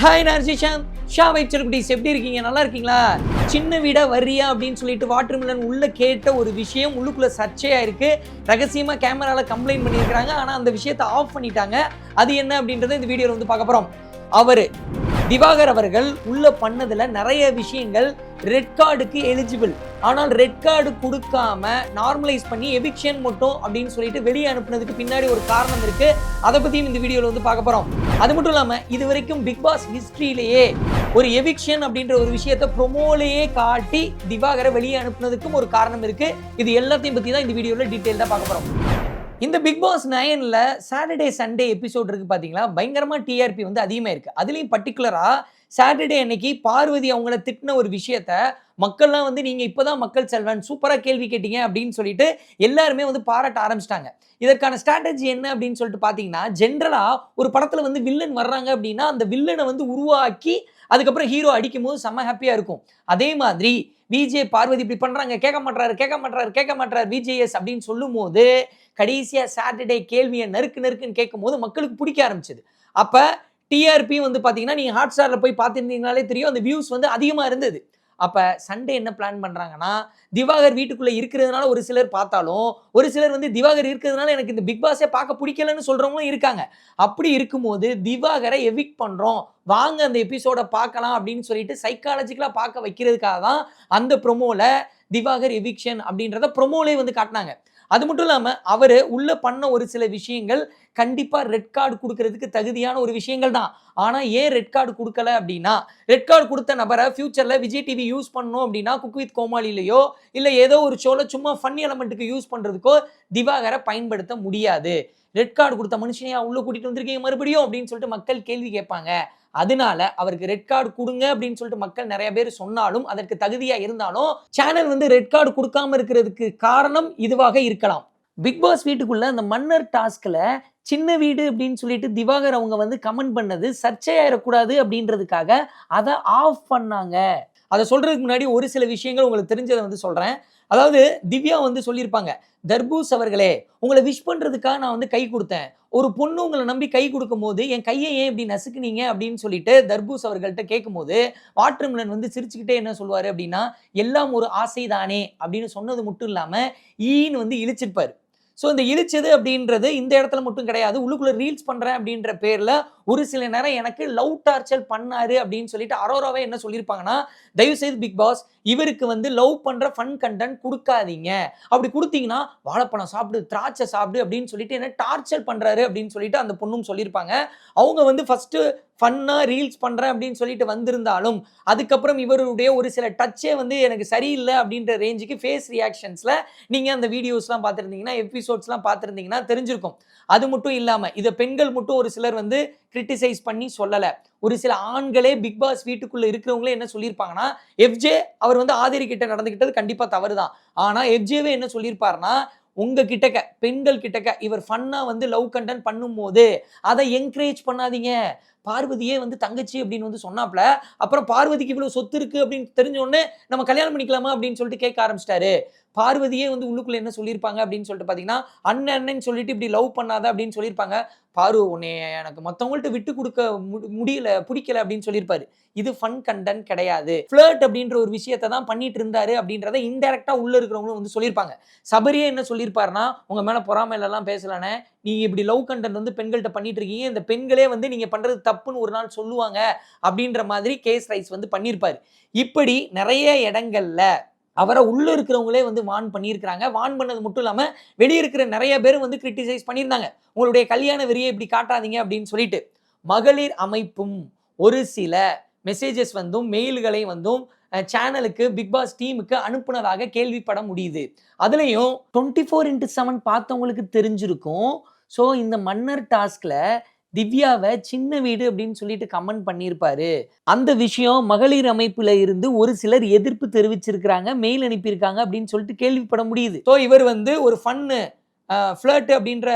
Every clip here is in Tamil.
ஹாய் நர்சிஷாம் ஷா வைச்சல்குடிஸ் எப்படி இருக்கீங்க? நல்லா இருக்கீங்களா? சின்ன வீடா வர்றியா அப்படின்னு சொல்லிட்டு வாட்டர் மிலன் உள்ளே கேட்ட ஒரு விஷயம் உள்ளுக்குள்ளே சர்ச்சையாக இருக்குது ரகசியமாக கேமராவில் கம்ப்ளைண்ட் பண்ணியிருக்காங்க ஆனால் அந்த விஷயத்தை ஆஃப் பண்ணிட்டாங்க. அது என்ன அப்படின்றத இந்த வீடியோவில் வந்து பார்க்க போகிறோம் அவர் திவாகர் அவர்கள் உள்ள பண்ணதுல நிறைய விஷயங்கள் ரெட் கார்டுக்கு எலிஜிபிள் ஆனால் ரெட் கார்டு கொடுக்காம நார்மலைஸ் பண்ணி எவிக்ஷன் மட்டும் அப்படின்னு சொல்லிட்டு வெளியே அனுப்புனதுக்கு பின்னாடி ஒரு காரணம் இருக்கு. அதை பத்தியும் இந்த வீடியோல வந்து பார்க்க போறோம். அது மட்டும் இல்லாம இது வரைக்கும் பிக் பாஸ் ஹிஸ்டரியிலேயே ஒரு எவிக்ஷன் அப்படின்ற ஒரு விஷயத்த ப்ரொமோலேயே காட்டி திவாகரை வெளியே அனுப்புனதுக்கும் ஒரு காரணம் இருக்கு. இது எல்லாத்தையும் பத்தி தான் இந்த வீடியோல டீட்டெயில்டாக பார்க்க போறோம். இந்த பிக் பாஸ் நயனில் சாட்டர்டே சண்டே எபிசோட் இருக்கு பார்த்தீங்களா பயங்கரமாக டிஆர்பி வந்து அதிகமாக இருக்குது அதுலேயும் பர்டிகுலராக சாட்டர்டே அன்னைக்கு பார்வதி அவங்கள திட்டின ஒரு விஷயத்த மக்கள்லாம் வந்து நீங்கள் இப்போ தான் மக்கள் செல்வன் சூப்பராக கேள்வி கேட்டீங்க அப்படின்னு சொல்லிட்டு எல்லாருமே வந்து பாராட்ட ஆரம்பிச்சிட்டாங்க. இதற்கான ஸ்ட்ராட்டஜி என்ன அப்படின்னு சொல்லிட்டு பார்த்தீங்கன்னா ஜென்ரலாக ஒரு படத்தில் வந்து வில்லன் வர்றாங்க அப்படின்னா அந்த வில்லனை வந்து உருவாக்கி அதுக்கப்புறம் ஹீரோ அடிக்கும் போது செம்ம ஹாப்பியாக இருக்கும். அதே மாதிரி விஜே பார்வதி இப்படி பண்ணுறாங்க கேட்க மாட்டாரு கேட்க மாட்டாரு கேட்க மாட்டாரு விஜேஎஸ் அப்படின்னு சொல்லும் போது கடைசியாக சாட்டர்டே கேள்வியை நறுக்கு நறுக்குன்னு கேட்கும் போது மக்களுக்கு பிடிக்க ஆரம்பிச்சது. அப்போ டிஆர்பி வந்து பார்த்தீங்கன்னா நீங்கள் ஹாட் ஸ்டாரில் போய் பார்த்துருந்தீங்கனாலே தெரியும் அந்த வியூஸ் வந்து அதிகமாக இருந்தது. அப்போ சண்டே என்ன பிளான் பண்ணுறாங்கன்னா திவாகர் வீட்டுக்குள்ளே இருக்கிறதுனால ஒரு சிலர் பார்த்தாலும் ஒரு சிலர் வந்து திவாகர் இருக்கிறதுனால எனக்கு இந்த பிக் பாஸே பார்க்க பிடிக்கலன்னு சொல்கிறவங்களும் இருக்காங்க. அப்படி இருக்கும்போது திவாகரை எவிக் பண்ணுறோம் வாங்க அந்த எபிசோடை பார்க்கலாம் அப்படின்னு சொல்லிட்டு சைக்காலஜிக்கலாக பார்க்க வைக்கிறதுக்காக தான் அந்த ப்ரொமோவில் திவாகர் எவிக்ஷன் அப்படின்றத ப்ரொமோலே வந்து காட்டினாங்க. அது மட்டும் இல்லாமல் அவர் உள்ளே பண்ண ஒரு சில விஷயங்கள் கண்டிப்பாக ரெட் கார்டு கொடுக்கறதுக்கு தகுதியான ஒரு விஷயங்கள் தான். ஆனால் ஏன் ரெட் கார்டு கொடுக்கல அப்படின்னா ரெட் கார்டு கொடுத்த நபரை ஃபியூச்சரில் விஜய் டிவி யூஸ் பண்ணணும் அப்படின்னா குக் வித் கோமாளிலையோ இல்லை ஏதோ ஒரு ஷோவில் சும்மா ஃபன் எலமெண்ட்டுக்கு யூஸ் பண்ணுறதுக்கோ திவாகரை பயன்படுத்த முடியாது. ரெட் கார்டு கொடுத்த மனுஷனையா உள்ளே கூட்டிகிட்டு வந்திருக்கீங்க மறுபடியும் அப்படின்னு சொல்லிட்டு மக்கள் கேள்வி கேட்பாங்க. அதனால அவருக்கு ரெட் கார்டு கொடுங்க அப்படின்னு சொல்லிட்டு மக்கள் நிறைய பேர் சொன்னாலும் அதற்கு தகுதியா இருந்தாலும் சேனல் வந்து ரெட் கார்டு கொடுக்காம இருக்கிறதுக்கு காரணம் இதுவாக இருக்கலாம். பிக் பாஸ் வீட்டுக்குள்ள அந்த மன்னர் டாஸ்க்ல சின்ன வீடு அப்படின்னு சொல்லிட்டு திவாகர் அவங்க வந்து கமெண்ட் பண்ணது சர்ச்சையாயிடக்கூடாது அப்படின்றதுக்காக அதை ஆஃப் பண்ணாங்க. அதை சொல்றதுக்கு முன்னாடி ஒரு சில விஷயங்கள் உங்களுக்கு தெரிஞ்சதை வந்து சொல்றேன். அதாவது திவ்யா வந்து சொல்லியிருப்பாங்க தர்பூஸ் அவர்களே உங்களை விஷ் பண்ணுறதுக்காக நான் வந்து கை கொடுத்தேன். ஒரு பொண்ணு உங்களை நம்பி கை கொடுக்கும் போது என் கையை ஏன் இப்படி நசுக்குனீங்க? அப்படின்னு சொல்லிட்டு தர்பூஸ் அவர்கள்ட்ட கேட்கும்போது வாட்டர்மிலன் வந்து சிரிச்சுக்கிட்டே என்ன சொல்லுவார் அப்படின்னா எல்லாம் ஒரு ஆசை தானே அப்படின்னு சொன்னது மட்டும் இல்லாமல் ஈன்னு வந்து இழிச்சிருப்பார். ஸோ இந்த இழிச்சது அப்படின்றது இந்த இடத்துல மட்டும் கிடையாது. உள்ளுக்குள்ள ரீல்ஸ் பண்ணுறேன் அப்படின்ற பேரில் ஒரு சில நேரம் எனக்கு லவ் டார்ச்சர் பண்ணாரு அப்படின்னு சொல்லிட்டு அரோராவே என்ன சொல்லியிருப்பாங்கன்னா தயவு செய்து பிக் பாஸ் இவருக்கு வந்து லவ் பண்ணுற ஃபன் கண்டென்ட் கொடுக்காதீங்க. அப்படி கொடுத்தீங்கன்னா வாழைப்பழம் சாப்பிடு திராட்சை சாப்பிடு அப்படின்னு சொல்லிட்டு என்ன டார்ச்சர் பண்ணுறாரு அப்படின்னு சொல்லிட்டு அந்த பொண்ணும் சொல்லியிருப்பாங்க. அவங்க வந்து ஃபஸ்ட்டு ஃபன்னாக ரீல்ஸ் பண்ணுறேன் அப்படின்னு சொல்லிட்டு வந்திருந்தாலும் அதுக்கப்புறம் இவருடைய ஒரு சில டச்சே வந்து எனக்கு சரியில்லை அப்படின்ற ரேஞ்சுக்கு ஃபேஸ் ரியாக்ஷன்ஸில் நீங்கள் அந்த வீடியோஸ்லாம் பார்த்துருந்தீங்கன்னா எபிசோட்ஸ்லாம் பார்த்துருந்தீங்கன்னா தெரிஞ்சிருக்கும். அது மட்டும் இல்லாமல் இதை பெண்கள் மட்டும் ஒரு சிலர் வந்து கிரிட்டிசைஸ் பண்ணி சொல்லலை. ஒரு சில ஆண்களே பிக் பாஸ் வீட்டுக்குள்ளே இருக்கிறவங்களே என்ன சொல்லியிருப்பாங்கன்னா எஃப்ஜே அவர் வந்து ஆதிரி கிட்ட நடந்துக்கிட்டது கண்டிப்பாக தவறு தான் ஆனால் எஃப்ஜேவே என்ன சொல்லியிருப்பாருன்னா உங்க கிட்டக்க பெண்கள் கிட்டக்க இவர் ஃபன்னா வந்து லவ் கண்டன் பண்ணும்போது அதை என்கரேஜ் பண்ணாதீங்க. பார்வதியே வந்து தங்கச்சி அப்படின்னு வந்து சொன்னாப்ல. அப்புறம் பார்வதிக்கு இவ்வளவு சொத்து இருக்கு அப்படின்னு தெரிஞ்ச உடனே நம்ம கல்யாணம் பண்ணிக்கலாமா அப்படின்னு சொல்லிட்டு கேட்க ஆரம்பிச்சிட்டாரு. பார்வதியே வந்து உள்ளுக்குள்ள என்ன சொல்லியிருப்பாங்க அப்படின்னு சொல்லிட்டு பார்த்தீங்கன்னா அண்ணன் அண்ணன் சொல்லிட்டு இப்படி லவ் பண்ணாத அப்படின்னு சொல்லியிருப்பாங்க. பாரு உன்னை எனக்கு மற்றவங்கள்ட்ட விட்டு கொடுக்க முடியல பிடிக்கல அப்படின்னு சொல்லியிருப்பாரு. இது ஃபன் கண்டென்ட் கிடையாது. ஃபிளர்ட் அப்படின்ற ஒரு விஷயத்தை தான் பண்ணிட்டு இருந்தாரு அப்படின்றத இன்டெரக்டா உள்ள இருக்கிறவங்களும் வந்து சொல்லியிருப்பாங்க. சபரியே என்ன சொல்லியிருப்பாருன்னா உங்க மேல பொறாமையிலலாம் பேசலானே நீங்கள் இப்படி லவ் கண்டென்ட் வந்து பெண்கள்கிட்ட பண்ணிட்டு இருக்கீங்க இந்த பெண்களே வந்து நீங்கள் பண்ணுறது தப்புன்னு ஒரு நாள் சொல்லுவாங்க அப்படின்ற மாதிரி கேஸ் ரைஸ் வந்து பண்ணியிருப்பார் இப்படி நிறைய இடங்கள்ல அவரை உள்ளே இருக்கிறவங்களே வந்து வான் பண்ணியிருக்கிறாங்க. வான் பண்ணது மட்டும் இல்லாமல் வெளியே இருக்கிற நிறைய பேர் வந்து கிரிட்டிசைஸ் பண்ணியிருந்தாங்க. உங்களுடைய கல்யாண வெறியை இப்படி காட்டாதீங்க அப்படின்னு சொல்லிட்டு. மகளிர் அமைப்பும் ஒரு சில மெசேஜஸ் வந்தும் மெயில்களை வந்தும் சேனலுக்கு பிக் பாஸ் டீமுக்கு அனுப்புனதாக கேள்விப்பட முடியுது. அதுலேயும் டுவெண்ட்டி ஃபோர் இன்ட்டு செவன் பார்த்தவங்களுக்கு தெரிஞ்சிருக்கும். ஸோ இந்த மன்னர் டாஸ்கில் திவ்யாவை சின்ன வீடு அப்படின்னு சொல்லிட்டு கமெண்ட் பண்ணியிருப்பாரு அந்த விஷயம் மகளிர் அமைப்புல இருந்து ஒரு சிலர் எதிர்ப்பு தெரிவிச்சிருக்கிறாங்க மெயில் அனுப்பியிருக்காங்க அப்படின்னு சொல்லிட்டு கேள்விப்பட முடியுது. ஸோ இவர் வந்து ஒரு ஃபன்னு ஃப்ளர்ட் அப்படின்ற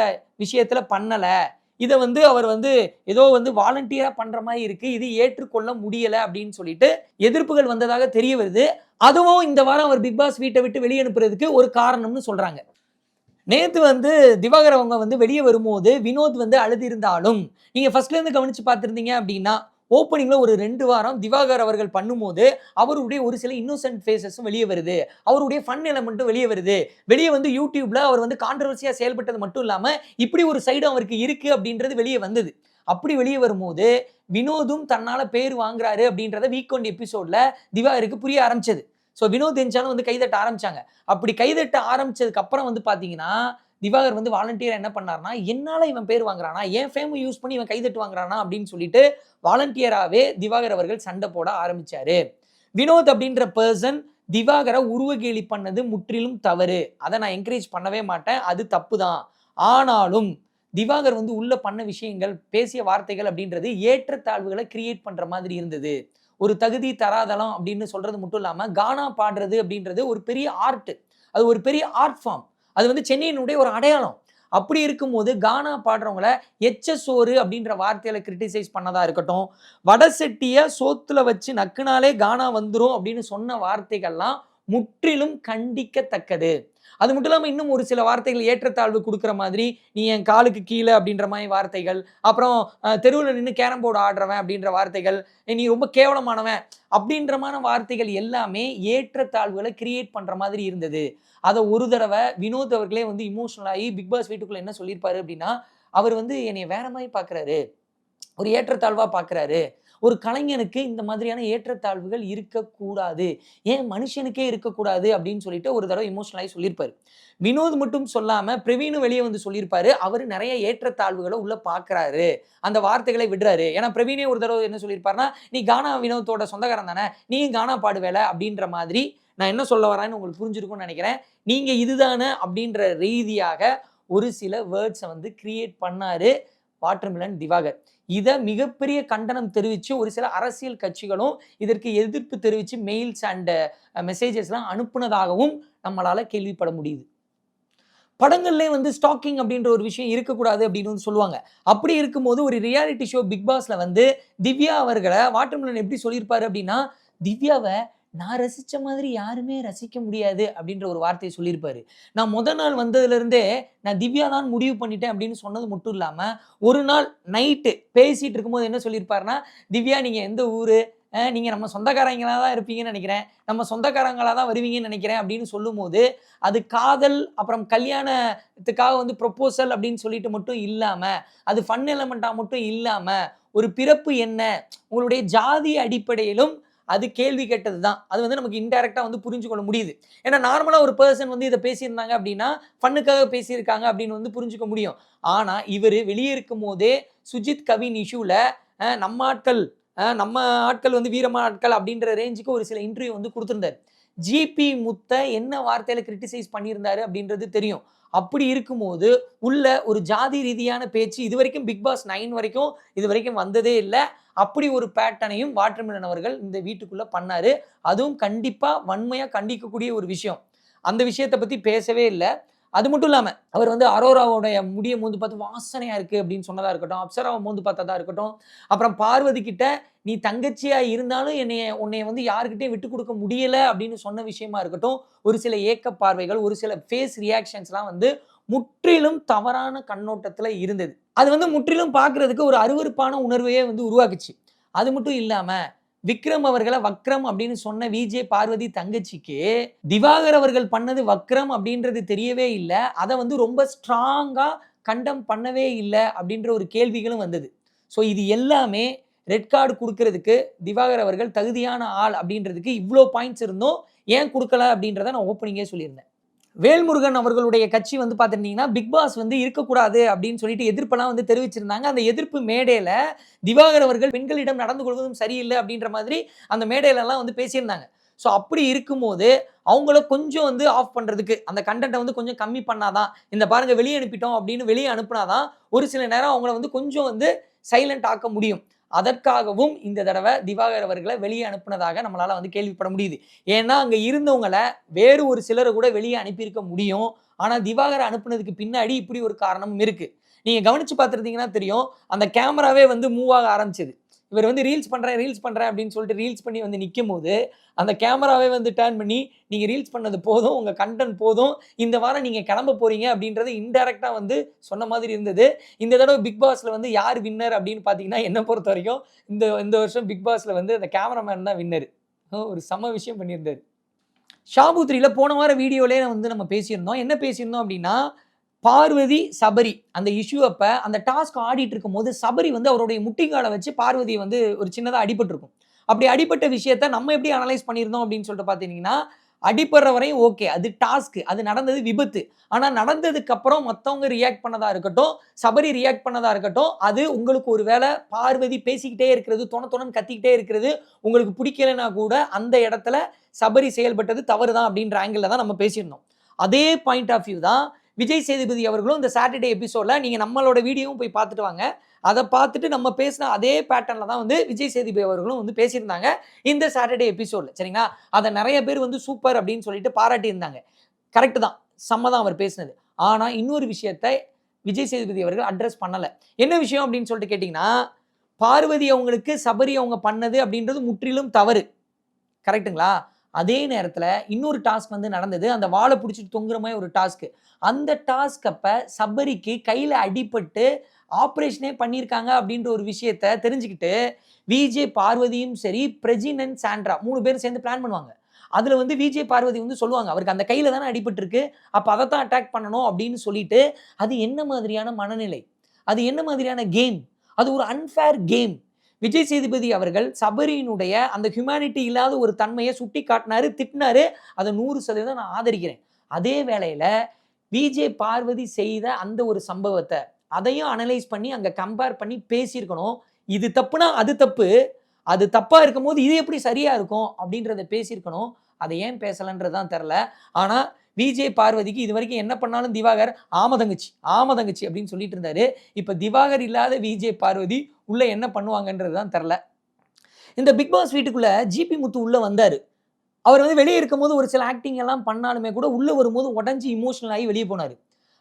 விஷயத்துல பண்ணலை. இதை வந்து அவர் வந்து ஏதோ வந்து வாலண்டியராக பண்ணுற மாதிரி இருக்குது இது ஏற்றுக்கொள்ள முடியலை அப்படின்னு சொல்லிட்டு எதிர்ப்புகள் வந்ததாக தெரிய வருது. அதுவும் இந்த வாரம் அவர் பிக் பாஸ் வீட்டை விட்டு வெளியே அனுப்புறதுக்கு ஒரு காரணம்னு சொல்கிறாங்க நேத்து வந்து திவாகர் அவங்க வந்து வெளியே வரும்போது வினோத் வந்து அழுதிருந்தாலும் நீங்க ஃபர்ஸ்ட்ல இருந்து கவனிச்சு பார்த்துருந்தீங்க அப்படின்னா ஓப்பனிங்கில் ஒரு ரெண்டு வாரம் திவாகர் அவர்கள் பண்ணும்போது அவருடைய ஒரு சில இன்னோசென்ட் ஃபேஸஸும் வெளியே வருது. அவருடைய ஃபன் எலமெண்ட்டும் வெளியே வருது. வெளியே வந்து யூடியூப்பில் அவர் வந்து கான்ட்ரவர்சியாக செயல்பட்டது மட்டும் இல்லாமல் இப்படி ஒரு சைடு அவருக்கு இருக்குது அப்படின்றது வெளியே வந்தது. அப்படி வெளியே வரும்போது வினோதும் தன்னால் பேர் வாங்குறாரு அப்படின்றத வீக் ஒன் எபிசோட்ல திவாகருக்கு புரிய ஆரம்பிச்சது. ஸோ வினோத் எஞ்சாலும் வந்து கைதட்ட ஆரம்பிச்சாங்க. அப்படி கைதட்ட ஆரம்பிச்சதுக்கு அப்புறம் வந்து பார்த்தீங்கன்னா திவாகர் வந்து வாலண்டியராக என்ன பண்ணார்னா என்னால் இவன் பேர் வாங்குறானா என் ஃபேமை யூஸ் பண்ணி இவன் கைதட்டு வாங்குறானா அப்படின்னு சொல்லிட்டு வாலண்டியராகவே திவாகர் அவர்கள் சண்டை போட ஆரம்பிச்சாரு. வினோத் அப்படின்ற பர்சன் திவாகரை உருவகேலி பண்ணது முற்றிலும் தவறு. அதை நான் என்கரேஜ் பண்ணவே மாட்டேன். அது தப்பு தான் ஆனாலும் திவாகர் வந்து உள்ள பண்ண விஷயங்கள் பேசிய வார்த்தைகள் அப்படின்றது ஏற்றத்தாழ்வுகளை கிரியேட் பண்ணுற மாதிரி இருந்தது. ஒரு தகுதி தராதளம் அப்படின்னு சொல்றது மட்டும் இல்லாமல் கானா பாடுறது அப்படின்றது ஒரு பெரிய ஆர்ட் அது ஒரு பெரிய ஆர்ட் ஃபார்ம் அது வந்து சென்னையினுடைய ஒரு அடையாளம். அப்படி இருக்கும்போது கானா பாடுறவங்கள எச்ச சோறு அப்படின்ற வார்த்தையில கிரிட்டிசைஸ் பண்ணதா இருக்கட்டும் வடசெட்டிய சோத்துல வச்சு நக்குனாலே கானா வந்துடும் அப்படின்னு சொன்ன வார்த்தைகள்லாம் முற்றிலும் கண்டிக்கத்தக்கது. அது மட்டும் இல்லாமல் இன்னும் ஒரு சில வார்த்தைகள் ஏற்றத்தாழ்வு கொடுக்குற மாதிரி நீ என் காலுக்கு கீழே அப்படின்ற மாதிரி வார்த்தைகள். அப்புறம் தெருவில் நின்று கேரம் போர்டு ஆடுறவன் அப்படின்ற வார்த்தைகள். நீ ரொம்ப கேவலமானவன் அப்படின்றமான வார்த்தைகள் எல்லாமே ஏற்றத்தாழ்வுகளை கிரியேட் பண்ணுற மாதிரி இருந்தது. அதை ஒரு தடவை வினோத் அவர்களே வந்து இமோஷனல் ஆகி பிக் பாஸ் வீட்டுக்குள்ளே என்ன சொல்லியிருப்பாரு அப்படின்னா அவர் வந்து என்னை வேற மாதிரி பார்க்குறாரு ஒரு ஏற்றத்தாழ்வாக பார்க்குறாரு ஒரு கலைஞனுக்கு இந்த மாதிரியான ஏற்றத்தாழ்வுகள் இருக்கக்கூடாது. ஏன் மனுஷனுக்கே இருக்கக்கூடாது அப்படின்னு சொல்லிட்டு ஒரு தடவை இமோஷனலாகி சொல்லியிருப்பாரு. வினோத் மட்டும் சொல்லாம பிரவீனும் வெளியே வந்து சொல்லியிருப்பாரு. அவர் நிறைய ஏற்றத்தாழ்வுகளை உள்ள பார்க்கறாரு அந்த வார்த்தைகளை விடுறாரு. ஏன்னா பிரவீனே ஒரு தடவை என்ன சொல்லியிருப்பாருன்னா நீ கானா வினோத்தோட சொந்தக்காரன் தானே? நீயும் கானா பாடுவேலை? அப்படின்ற மாதிரி நான் என்ன சொல்ல வரேன்னு உங்களுக்கு புரிஞ்சிருக்கும்னு நினைக்கிறேன். நீங்கள் இதுதானே அப்படின்ற ரீதியாக ஒரு சில வேர்ட்ஸை வந்து கிரியேட் பண்ணாரு. வாட்டர்மிலன் திவாகர். இதை மிகப்பெரிய கண்டனம் தெரிவித்து ஒரு சில அரசியல் கட்சிகளும் இதற்கு எதிர்ப்பு தெரிவித்து மெயில்ஸ் அண்ட் மெசேஜஸ்லாம் அனுப்புனதாகவும் நம்மளால் கேள்விப்பட முடியுது. படங்கள்லேயே வந்து ஸ்டாக்கிங் அப்படின்ற ஒரு விஷயம் இருக்கக்கூடாது அப்படின்னு வந்து சொல்லுவாங்க. அப்படி இருக்கும்போது ஒரு ரியாலிட்டி ஷோ பிக் பாஸில் வந்து திவ்யா அவர்களை வாட்டர்மிலன் எப்படி சொல்லியிருப்பாரு அப்படின்னா திவ்யாவை நான் ரசித்த மாதிரி யாருமே ரசிக்க முடியாது அப்படின்ற ஒரு வார்த்தையை சொல்லியிருப்பாரு. நான் முத நாள் வந்ததுலேருந்தே நான் திவ்யா தான் முடிவு பண்ணிட்டேன் அப்படின்னு சொன்னது மட்டும் இல்லாமல் ஒரு நாள் நைட்டு பேசிகிட்டு இருக்கும்போது என்ன சொல்லியிருப்பாருன்னா திவ்யா நீங்கள் எந்த ஊர்? நீங்கள் நம்ம சொந்தக்காரங்களாக தான் இருப்பீங்கன்னு நினைக்கிறேன். நம்ம சொந்தக்காரங்களாக தான் வருவீங்கன்னு நினைக்கிறேன் அப்படின்னு சொல்லும்போது அது காதல் அப்புறம் கல்யாணத்துக்காக வந்து ப்ரொப்போசல் அப்படின்னு சொல்லிட்டு மட்டும் இல்லாமல் அது ஃபன் எலமெண்ட்டாக மட்டும் இல்லாமல் ஒரு பிறப்பு என்ன? உங்களுடைய ஜாதி அடிப்படையிலும் அது கேள்வி கேட்டது தான் அது வந்து நமக்கு இன்டெரக்டாக வந்து புரிஞ்சு கொள்ள முடியுது. ஏன்னா நார்மலாக ஒரு பர்சன் வந்து இதை பேசியிருந்தாங்க அப்படின்னா ஃபண்ணுக்காக பேசியிருக்காங்க அப்படின்னு வந்து புரிஞ்சுக்க முடியும். ஆனால் இவர் வெளியே இருக்கும் போதே சுஜித் கவின் இஷ்யூவில் நம்ம ஆட்கள் நம்ம ஆட்கள் வந்து வீரமா ஆட்கள் அப்படின்ற ரேஞ்சுக்கு ஒரு சில இன்டர்வியூ வந்து கொடுத்துருந்தார். ஜிபி முத்த என்ன வார்த்தையில் கிரிட்டிசைஸ் பண்ணியிருந்தாரு அப்படின்றது தெரியும். அப்படி இருக்கும்போது உள்ள ஒரு ஜாதி ரீதியான பேச்சு இது வரைக்கும் பிக் பாஸ் நைன் வரைக்கும் இது வரைக்கும் வந்ததே இல்லை. அப்படி ஒரு பேட்டனையும் வாட்டர்மிலன் அவர்கள் இந்த வீட்டுக்குள்ளே பண்ணார். அதுவும் கண்டிப்பாக வன்மையாக கண்டிக்கக்கூடிய ஒரு விஷயம். அந்த விஷயத்தை பற்றி பேசவே இல்லை. அது மட்டும் இல்லாமல் அவர் வந்து அரோராவோடைய முடியை மூந்து பார்த்து வாசனையாக இருக்குது அப்படின்னு சொன்னதாக இருக்கட்டும் அப்சராவை மூந்து பார்த்ததா இருக்கட்டும் அப்புறம் பார்வதி கிட்ட நீ தங்கச்சியாக இருந்தாலும் என்னைய உன்னைய வந்து யாருக்கிட்டையும் விட்டு கொடுக்க முடியலை அப்படின்னு சொன்ன விஷயமா இருக்கட்டும் ஒரு சில ஏக்க பார்வைகள் ஒரு சில ஃபேஸ் ரியாக்ஷன்ஸ்லாம் வந்து முற்றிலும் தவறான கண்ணோட்டத்தில் இருந்தது. அது வந்து முற்றிலும் பார்க்கறதுக்கு ஒரு அருவருப்பான உணர்வையே வந்து உருவாக்குச்சு. அது மட்டும் இல்லாமல் விக்ரம் அவர்களை வக்ரம் அப்படின்னு சொன்ன விஜே பார்வதி தங்கச்சிக்கு திவாகர் அவர்கள் பண்ணது வக்ரம் அப்படின்றது தெரியவே இல்லை. அதை வந்து ரொம்ப ஸ்ட்ராங்காக கண்டம் பண்ணவே இல்லை அப்படின்ற ஒரு கேள்விகளும் வந்தது. ஸோ இது எல்லாமே ரெட் கார்டு கொடுக்கறதுக்கு திவாகர் அவர்கள் தகுதியான ஆள் அப்படின்றதுக்கு இவ்வளோ பாயிண்ட்ஸ் இருந்தும் ஏன் கொடுக்கல அப்படின்றத நான் ஓப்பனிங்கே சொல்லியிருந்தேன். வேல்முருகன் அவர்களுடைய கட்சி வந்து பார்த்துருந்தீங்கன்னா பிக் பாஸ் வந்து இருக்கக்கூடாது அப்படின்னு சொல்லிட்டு எதிர்ப்பெல்லாம் வந்து தெரிவிச்சிருந்தாங்க. அந்த எதிர்ப்பு மேடையில் திவாகர் அவர்கள் பெண்களிடம் நடந்து கொள்வதும் சரியில்லை அப்படின்ற மாதிரி அந்த மேடையிலலாம் வந்து பேசியிருந்தாங்க. ஸோ அப்படி இருக்கும்போது அவங்கள கொஞ்சம் வந்து ஆஃப் பண்ணுறதுக்கு அந்த கண்டென்ட்டை வந்து கொஞ்சம் கம்மி பண்ணாதான் இந்த பாருங்கள் வெளியே அனுப்பிட்டோம் அப்படின்னு வெளியே அனுப்புனாதான் ஒரு சில நேரம் அவங்கள வந்து கொஞ்சம் வந்து சைலண்ட் ஆக்க முடியும். அதற்காகவும் இந்த தடவை திவாகர் அவர்களை வெளியே அனுப்புனதாக நம்மளால் வந்து கேள்விப்பட முடியுது. ஏன்னா அங்கே இருந்தவங்களை வேறு ஒரு சிலரை கூட வெளியே அனுப்பியிருக்க முடியும். ஆனால் திவாகரை அனுப்புனதுக்கு பின்னாடி இப்படி ஒரு காரணமும் இருக்குது நீங்கள் கவனித்து பார்த்துருந்தீங்கன்னா தெரியும் அந்த கேமராவே வந்து மூவ் ஆக ஆரம்பிச்சது. இவர் வந்து ரீல்ஸ் பண்ணுறேன் ரீல்ஸ் பண்ணுறேன் அப்படின்னு சொல்லிட்டு ரீல்ஸ் பண்ணி வந்து நிற்கும் போது அந்த கேமராவே வந்து டேர்ன் பண்ணி நீங்கள் ரீல்ஸ் பண்ணது போதும் உங்கள் கண்டென்ட் போதும். இந்த வாரம் நீங்கள் கிளம்ப போகிறீங்க அப்படின்றது இன்டெரக்டாக வந்து சொன்ன மாதிரி இருந்தது. இந்த தடவை பிக் பாஸில் வந்து யார் வின்னர் அப்படின்னு பார்த்தீங்கன்னா என்னை பொறுத்த வரைக்கும் இந்த இந்த வருஷம் பிக் பாஸில் வந்து அந்த கேமராமேன் தான் வின்னர் ஒரு செம விஷயம் பண்ணியிருந்தார். ஷாபுத்ரியில் போன வார வீடியோலேயே வந்து நம்ம பேசியிருந்தோம். என்ன பேசியிருந்தோம் அப்படின்னா பார்வதி சபரி. அந்த இஷ்யூ அப்போ அந்த டாஸ்க் ஆடிட்டு இருக்கும்போது சபரி வந்து அவருடைய முட்டிங்காலை வச்சு பார்வதியை வந்து ஒரு சின்னதாக அடிபட்டிருக்கும். அப்படி அடிபட்ட விஷயத்த நம்ம எப்படி அனலைஸ் பண்ணியிருந்தோம் அப்படின்னு சொல்லிட்டு பார்த்தீங்கன்னா அடிப்படுற வரையும் ஓகே அது டாஸ்க்கு அது நடந்தது விபத்து. ஆனால் நடந்ததுக்கப்புறம் மற்றவங்க ரியாக்ட் பண்ணதாக இருக்கட்டும் சபரி ரியாக்ட் பண்ணதாக இருக்கட்டும் அது உங்களுக்கு ஒரு வேளை பார்வதி பேசிக்கிட்டே இருக்கிறது தொண தொணன்னு கத்திக்கிட்டே இருக்கிறது உங்களுக்கு பிடிக்கலைன்னா கூட அந்த இடத்துல சபரி செயல்பட்டது தவறு தான் அப்படின்ற ஆங்கிளில் தான் நம்ம பேசியிருந்தோம். அதே பாயிண்ட் ஆஃப் வியூ தான் விஜய் சேதுபதி அவர்களும் இந்த சாட்டர்டே எபிசோடில் நீங்கள் நம்மளோட வீடியோவும் போய் பார்த்துட்டு வாங்க. அதை பார்த்துட்டு நம்ம பேசின அதே பேட்டர்னில் தான் வந்து விஜய் சேதுபதி அவர்களும் வந்து பேசியிருந்தாங்க இந்த சாட்டர்டே எபிசோடில் சரிங்களா? அதை நிறைய பேர் வந்து சூப்பர் அப்படின்னு சொல்லிட்டு பாராட்டியிருந்தாங்க. கரெக்டு தான். செம்ம தான் அவர் பேசினது. ஆனால் இன்னொரு விஷயத்தை விஜய் சேதுபதி அவர்கள் அட்ரஸ் பண்ணலை. என்ன விஷயம் அப்படின்னு சொல்லிட்டு கேட்டிங்கன்னா பார்வதி அவங்களுக்கு சபரி அவங்க பண்ணது அப்படின்றது முற்றிலும் தவறு. கரெக்ட்டுங்களா அதே நேரத்தில் இன்னொரு டாஸ்க் வந்து நடந்தது. அந்த வாழை பிடிச்சிட்டு தொங்குற மாதிரி ஒரு டாஸ்க்கு அந்த டாஸ்க் அப்போ சபரிக்கு கையில் அடிபட்டு ஆப்ரேஷனே பண்ணியிருக்காங்க அப்படின்ற ஒரு விஷயத்த தெரிஞ்சுக்கிட்டு விஜே பார்வதியும் சரி பிரஜினன் சாண்ட்ரா மூணு பேரும் சேர்ந்து பிளான் பண்ணுவாங்க. அதில் வந்து விஜே பார்வதி வந்து சொல்லுவாங்க அவருக்கு அந்த கையில் தானே அடிபட்டிருக்கு அப்போ அதை தான் அட்டாக் பண்ணணும் அப்படின்னு சொல்லிட்டு அது என்ன மாதிரியான மனநிலை? அது என்ன மாதிரியான கேம் அது ஒரு அன்ஃபேர் கேம் விஜய் சேதுபதி அவர்கள் சபரியினுடைய அந்த ஹியூமனிட்டி இல்லாத ஒரு தன்மையை சுட்டி காட்டினாரு திட்டினாரு. அதை நூறு சதவீதம் நான் ஆதரிக்கிறேன். அதே வேளையில் விஜே பார்வதி செய்த அந்த ஒரு சம்பவத்தை அதையும் அனலைஸ் பண்ணி அங்கே கம்பேர் பண்ணி பேசியிருக்கணும். இது தப்புனா அது தப்பு. அது தப்பாக இருக்கும்போது இது எப்படி சரியாக இருக்கும் அப்படின்றத பேசியிருக்கணும். அதை ஏன் பேசலைன்றது தான் தெரில ஆனால் விஜே பார்வதிக்கு இது வரைக்கும் என்ன பண்ணாலும் திவாகர் ஆமதங்கச்சி ஆமதங்கச்சி அப்படின்னு சொல்லிட்டு இருந்தாரு. இப்போ திவாகர் இல்லாத விஜே பார்வதி உள்ள என்ன பண்ணுவாங்கன்றது தான் தெரில. இந்த பிக் பாஸ் வீட்டுக்குள்ளே ஜிபி முத்து உள்ளே வந்தார். அவர் வந்து வெளியே இருக்கும்போது ஒரு சில ஆக்டிங் எல்லாம் பண்ணாலுமே கூட உள்ளே வரும்போது உடஞ்சி இமோஷனல் ஆகி வெளியே போனார்.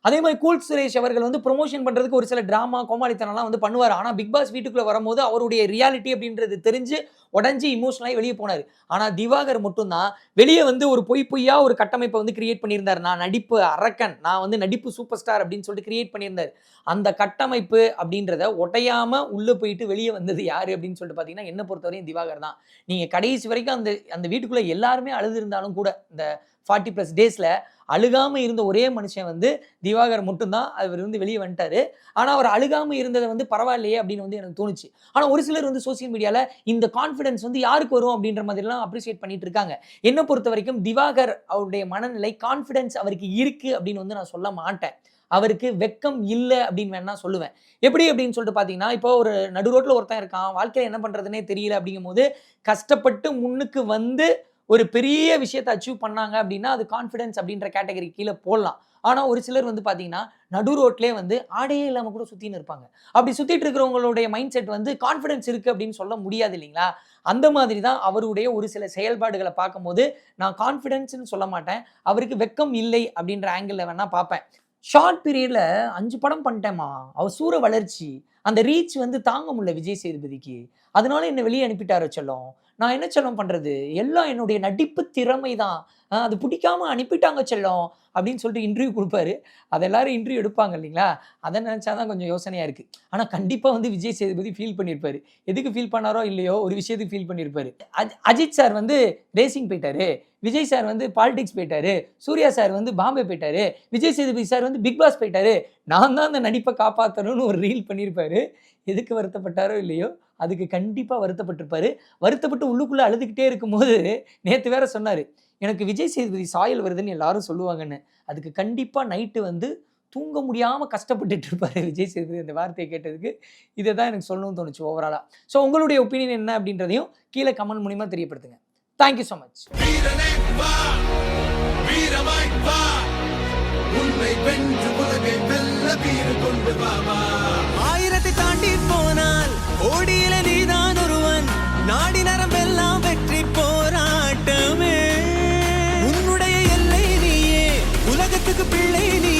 அதே மாதிரி கூல் சுரேஷ் அவர்கள் வந்து ப்ரொமோஷன் பண்ணுறதுக்கு ஒரு சில ட்ராமா கோமாளித்தனம்லாம் வந்து பண்ணுவார். ஆனால் பிக் பாஸ் வீட்டுக்குள்ளே வரும்போது அவருடைய ரியாலிட்டி அப்படின்றது தெரிஞ்சு உடஞ்சி இமோஷனலாக வெளியே போனார். ஆனால் திவாகர் மட்டும்தான் வெளியே வந்து ஒரு பொய் பொய்யா ஒரு கட்டமைப்பை வந்து கிரியேட் பண்ணியிருந்தார். நான் நடிப்பு அரக்கன் நான் வந்து நடிப்பு சூப்பர் ஸ்டார் அப்படின்னு சொல்லிட்டு கிரியேட் பண்ணியிருந்தார். அந்த கட்டமைப்பு அப்படின்றத உடையாம உள்ளே போயிட்டு வெளியே வந்தது யார் அப்படின்னு சொல்லிட்டு பார்த்தீங்கன்னா என்ன பொறுத்தவரையும் திவாகர் தான். நீங்கள் கடைசி வரைக்கும் அந்த அந்த வீட்டுக்குள்ளே எல்லாருமே அழுது இருந்தாலும் கூட இந்த ஃபார்ட்டி ப்ளஸ் டேஸில் அழுகாமல் இருந்த ஒரே மனுஷன் வந்து திவாகர் மட்டும்தான். அவர் வந்து வெளியே வந்துட்டாரு. ஆனால் அவர் அழுகாமல் இருந்ததை வந்து பரவாயில்லையே அப்படின்னு வந்து எனக்கு தோணுச்சு. ஆனால் ஒரு சிலர் வந்து சோசியல் மீடியாவில் இந்த கான்ஃபிடன்ஸ் வந்து யாருக்கு வரும் அப்படின்ற மாதிரிலாம் அப்ரிசியேட் பண்ணிட்டு இருக்காங்க. என்னை பொறுத்த வரைக்கும் திவாகர் அவருடைய மனநிலை கான்ஃபிடன்ஸ் அவருக்கு இருக்கு அப்படின்னு வந்து நான் சொல்ல மாட்டேன். அவருக்கு வெக்கம் இல்லை அப்படின்னு வேணா சொல்லுவேன். எப்படி அப்படின்னு சொல்லிட்டு பார்த்தீங்கன்னா இப்போ ஒரு நடு ரோட்டில் ஒருத்தன் இருக்கான். வாழ்க்கையில் என்ன பண்ணுறதுனே தெரியல அப்படிங்கும் போது கஷ்டப்பட்டு முன்னுக்கு வந்து ஒரு பெரிய விஷயத்தை அச்சீவ் பண்ணாங்க அப்படின்னா அது கான்ஃபிடன்ஸ் அப்படின்ற கேட்டகரி கீழே போடலாம். ஆனால் ஒரு சிலர் வந்து பார்த்தீங்கன்னா நடு ரோட்லேயே வந்து ஆடையே இல்லாமல் கூட சுற்றின்னு இருப்பாங்க. அப்படி சுற்றிட்டு இருக்கிறவங்களுடைய மைண்ட் செட் வந்து கான்ஃபிடன்ஸ் இருக்குது அப்படின்னு சொல்ல முடியாது இல்லைங்களா? அந்த மாதிரி தான் அவருடைய ஒரு சில செயல்பாடுகளை பார்க்கும்போது நான் கான்ஃபிடென்ஸ்னு சொல்ல மாட்டேன். அவருக்கு வெக்கம் இல்லை அப்படின்ற ஆங்கிளில் வேணால் பார்ப்பேன். ஷார்ட் பீரியடில் அஞ்சு படம் பண்ணிட்டேம்மா. அவர் சூற வளர்ச்சி. அந்த ரீச் வந்து தாங்க முடியல விஜய் சேதுபதிக்கு. அதனால என்னை வெளியே அனுப்பிட்டார சொல்லும்? நான் என்ன செல்லம் பண்ணுறது எல்லாம் என்னுடைய நடிப்பு திறமை தான் அது பிடிக்காம அனுப்பிட்டாங்க செல்லம் அப்படின்னு சொல்லிட்டு இன்டர்வியூ கொடுப்பாரு. அதை எல்லாரும் இன்டர்வியூ எடுப்பாங்க இல்லைங்களா? அதை நினச்சா தான் கொஞ்சம் யோசனையாக இருக்குது ஆனால் கண்டிப்பாக வந்து விஜய் சேதுபதி ஃபீல் பண்ணியிருப்பாரு. எதுக்கு ஃபீல் பண்ணாரோ இல்லையோ ஒரு விஷயத்துக்கு ஃபீல் பண்ணியிருப்பாரு. அஜ் அஜித் சார் வந்து ரேசிங் போயிட்டாரு. விஜய் சார் வந்து பாலிடிக்ஸ் போயிட்டாரு. சூர்யா சார் வந்து பாம்பே போயிட்டாரு. விஜய் சேதுபதி சார் வந்து பிக் பாஸ் போயிட்டாரு. நான் தான் அந்த நடிப்பை காப்பாற்றணும்னு ஒரு ரீல் பண்ணியிருப்பாரு. எதுக்கு வருத்தப்பட்டாரோ இல்லையோ அதுக்கு கண்டிப்பாக வருத்தப்பட்டிருப்பாரு. வருத்தப்பட்டு உள்ளுக்குள்ளே அழுதுகிட்டே இருக்கும்போது நேற்று வேற சொன்னார். எனக்கு விஜய் சேதுபதி சாயல் வருதுன்னு எல்லாரும் சொல்லுவாங்கன்னு. அதுக்கு கண்டிப்பாக நைட்டு வந்து தூங்க முடியாமல் கஷ்டப்பட்டுட்டு இருப்பார் விஜய் சேதுபதி. அந்த வார்த்தையை கேட்டதுக்கு இதை தான் எனக்கு சொல்லணும்னு தோணுச்சு ஓவராலாக ஸோ உங்களுடைய ஒப்பீனியன் என்ன அப்படின்றதையும் கீழே கமெண்ட் மூலியமாக தெரியப்படுத்துங்க. தேங்க்யூ ஸோ மச் வீரமாய் வா! உன்னை வென்று உலகை வெல்ல வீறு கொண்டு வா! போனால் நீதான் ஒருவன். நாடி நரம்பெல்லாம் வெற்றி போராட்டமே. உன்னுடைய எல்லை நீயே. உலகத்துக்கு பிள்ளை நீ.